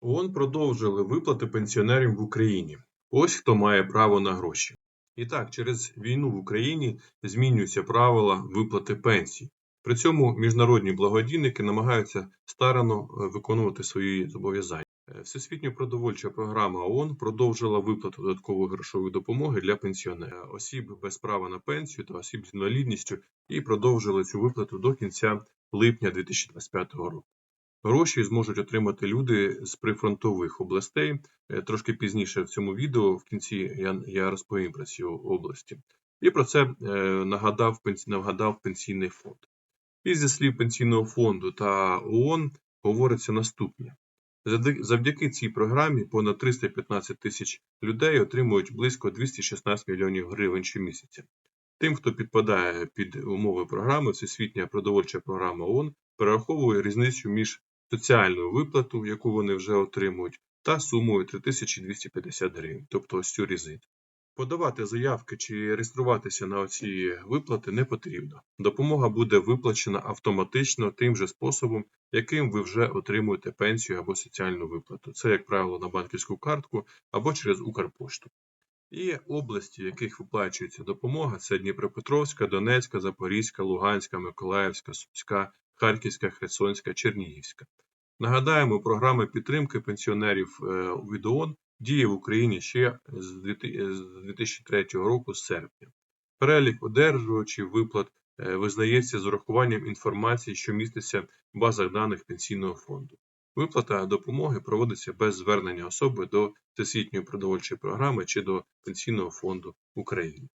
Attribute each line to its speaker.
Speaker 1: ООН продовжили виплати пенсіонерам в Україні. Ось хто має право на гроші. І так, через війну в Україні змінюються правила виплати пенсій. При цьому міжнародні благодійники намагаються старано е, виконувати свої зобов'язання. Е, Всесвітня продовольча програма ООН продовжила виплату додаткової грошової допомоги для пенсіонерів, е, осіб без права на пенсію та осіб з інвалідністю і продовжили цю виплату до кінця липня 2025 року. Гроші зможуть отримати люди з прифронтових областей. Е, Трошки пізніше в цьому відео в кінці я, я розповім про ці області. І про це е, нагадав, нагадав пенсійний фонд. І зі слів пенсійного фонду та ООН говориться наступне. Завдяки цій програмі понад 315 тисяч людей отримують близько 216 мільйонів гривень щомісяця. Тим, хто підпадає під умови програми, Всесвітня продовольча програма ООН перераховує різницю між соціальною виплату, яку вони вже отримують, та сумою 3250 гривень, тобто ось цю різницю. Подавати заявки чи реєструватися на оці виплати не потрібно. Допомога буде виплачена автоматично тим же способом, яким ви вже отримуєте пенсію або соціальну виплату. Це, як правило, на банківську картку або через Укрпошту. І області, в яких виплачується допомога, це Дніпропетровська, Донецька, Запорізька, Луганська, Миколаївська, Сумська, Харківська, Херсонська, Чернігівська. Нагадаємо, програма підтримки пенсіонерів е, від ООН діє в Україні ще з 2003 року з серпня. Перелік одержувачів виплат е, визнається з урахуванням інформації, що міститься в базах даних пенсійного фонду. Виплата допомоги проводиться без звернення особи до Всесвітньої продовольчої програми чи до Пенсійного фонду України.